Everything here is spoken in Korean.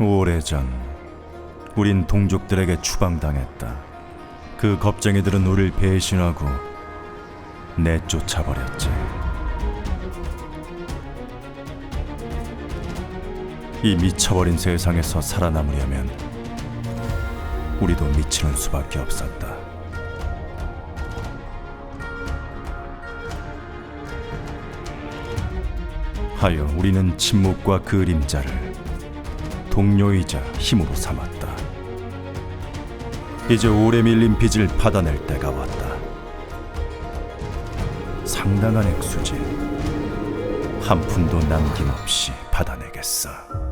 오래전 우린 동족들에게 추방당했다. 그 겁쟁이들은 우리를 배신하고 내쫓아버렸지. 이 미쳐버린 세상에서 살아남으려면 우리도 미치는 수밖에 없었다. 하여 우리는 침묵과 그림자를 동료이자 힘으로 삼았다. 이제 오래 밀린 빚을 받아낼 때가 왔다. 상당한 액수지. 한 푼도 남김없이 받아내겠어.